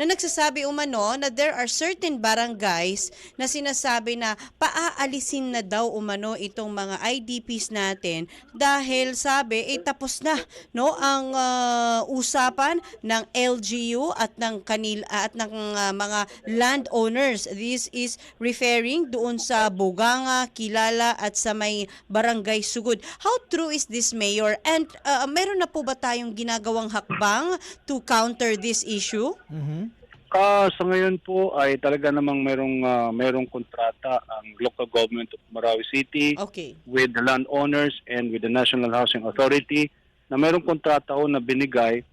na nagsasabi umano na there are certain barangays na sinasabi na paaalisin na daw umano itong mga IDPs natin dahil sabi eh tapos na no ang ah, usapan ng LGU at ng kanil at ng ah, mga landowners. This is referring doon sa Buganga, Kilala at sa may Barangay Sugod. How true is this, Mayor? And ah, meron na po ba tayong ginagawang hakbang to counter this issue? Mhm. Ah, sa ngayon po ay talaga namang merong ah, merong kontrata ang local government of Marawi City Okay. with the landowners and with the National Housing Authority na merong kontrata ho na binigay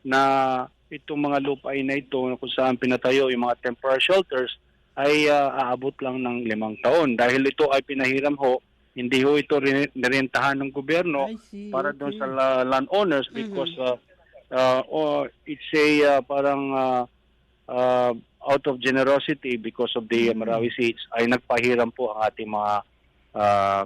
na itong mga lupain na ito na kung saan pinatayo yung mga temporary shelters ay ah, aabot lang ng limang taon. Dahil ito ay pinahiram ho, hindi ho ito rin- nirentahan ng gobyerno see, para doon okay. sa la- landowners because uh, uh, oh, it's a uh, parang uh, uh, out of generosity because of the uh, Marawi seats ay nagpahiram po ang ating mga uh,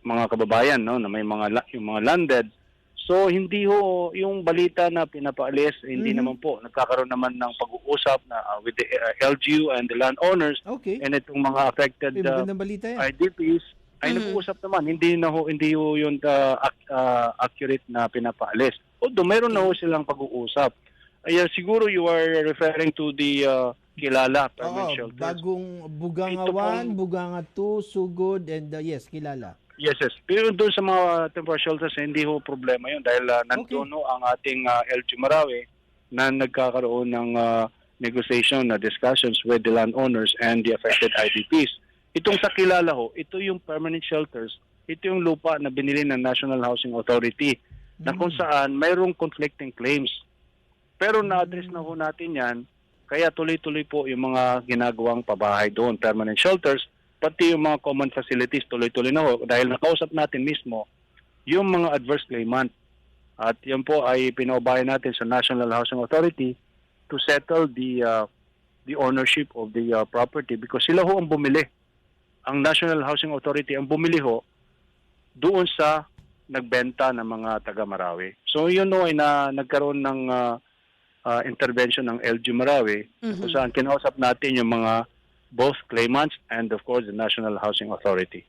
mga kababayan no na may mga yung mga landed so hindi ho yung balita na pinapaalis hindi Mhm. naman po nagkakaroon naman ng pag-uusap na uh, with the uh, LGU and the landowners Okay. and itong mga affected Ay, uh, balita yan. IDPs ay Mhm. nag-uusap naman. Hindi na ho, hindi ho yun uh, uh, accurate na pinapaalis. Although mayroon na ho silang pag-uusap. Ay, uh, siguro you are referring to the uh, Kilala permanent Oo, shelters. bagong Buganga Ito 1, pong- Buganga 2, Sugod, and uh, yes, kilala. Yes, yes. Pero doon sa mga temporary shelters, hindi ho problema yun dahil uh, nandun Okay. ho ang ating uh, LG Marawi na nagkakaroon ng uh, negotiation na discussions with the landowners and the affected IDPs. Itong sa Kilala ho, ito yung permanent shelters, ito yung lupa na binili ng National Housing Authority na kung saan mayroong conflicting claims. Pero na-address na ho natin yan, kaya tuloy-tuloy po yung mga ginagawang pabahay doon, permanent shelters, pati yung mga common facilities tuloy-tuloy na ho dahil nakausap natin mismo yung mga adverse claimant. At yan po ay pinaubayan natin sa National Housing Authority to settle the uh, the ownership of the uh, property because sila ho ang bumili. Ang National Housing Authority ang bumili ho doon sa nagbenta ng mga taga Marawi. So yun ho ay na nagkaroon ng uh, uh, intervention ng LG Marawi Mhm. kung saan kinausap natin yung mga both claimants and of course the National Housing Authority.